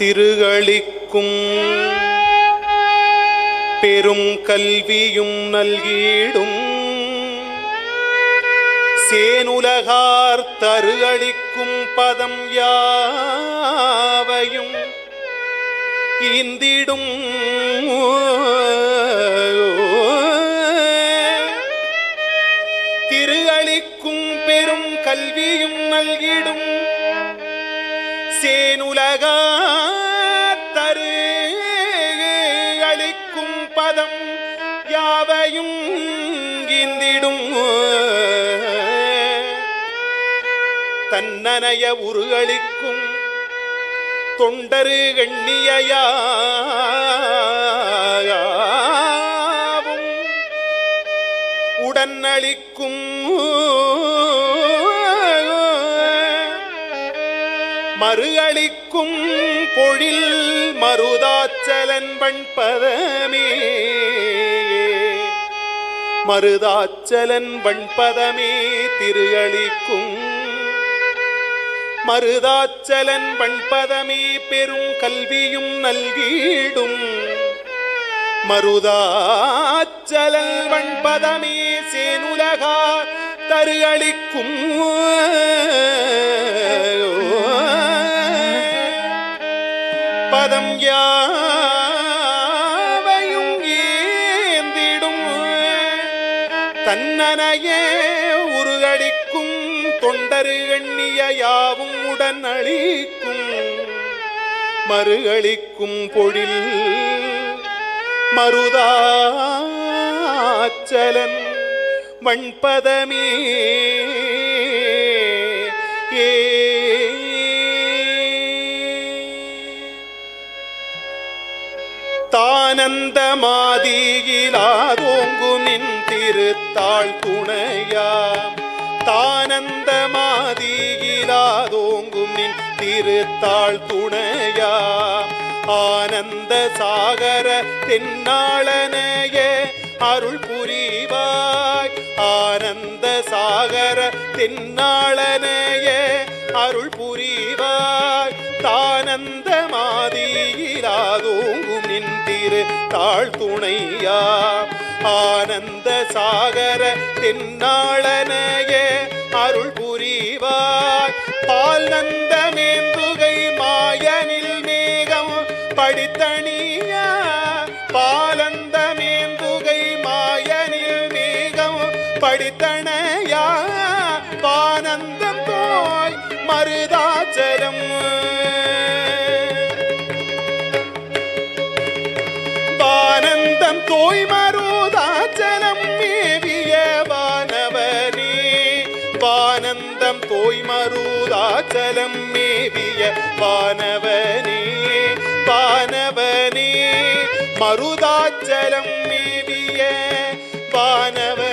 திருகளிக்கும் பெரும் கல்வியும் நல்கீடும். சேனுலகார் தருகளிக்கும் பதம் யாவையும் இந்திடும் திருகளிக்கும் பெரும் கல்வியும் நல்கிடும். சேனுலக அளிக்கும் பதம் யாவையும் இந்திடும் தன்னனைய உருகளிக்கும் தொண்டரு கண்ணியாவும் உடன் அளிக்கும் பொழில் மருதாச்சலன் வண்பதமே. மருதாச்சலன் வண்பதமே திருகளிக்கும் மருதாச்சலன் வண்பதமே பெரும் கல்வியும் நல்கீடும். மருதாச்சலல் வண்பதமே சேனுலகா தருகளிக்கும் அளிக்கும் பதம் யாவையும் ஏந்திடும். தன்னனையே உருகடிக்கும் தொண்டரு எண்ணிய யாவும் உடன் அழிக்கும் மறுகளிக்கும் பொழில் மருதாச்சலன். வண்பதமே தானந்த மாதியிலாதோங்கு நின் திருத்தாள் துணையா தானந்த மாதியிலாதோங்கும் நின் திருத்தாள் துணையா ஆனந்த சாகர தென்னாளனைய அருள் புரிவாய். ஆனந்த சாகர தென்னாளனைய அருள் புரிவாய். தானந்த மாதியில் திரு தாழ் துணையா? ஆனந்த சாகர தென்னாளனைய அருள் புரிவாய். பால் நந்த மேந்துகை மாயனில் மேகம் படித்தணியா. பாலந்த மேந்துகை மாயனில் மேகம் படித்தணையா? பானந்தம் போய் மருதாச்சரம். போய் மருதாச்சலம் மேவிய வானவனே. வானந்தம் போய் மருதாச்சலம் மேவிய வானவனே. வானவனே மருதாச்சலம் மேவிய வானவ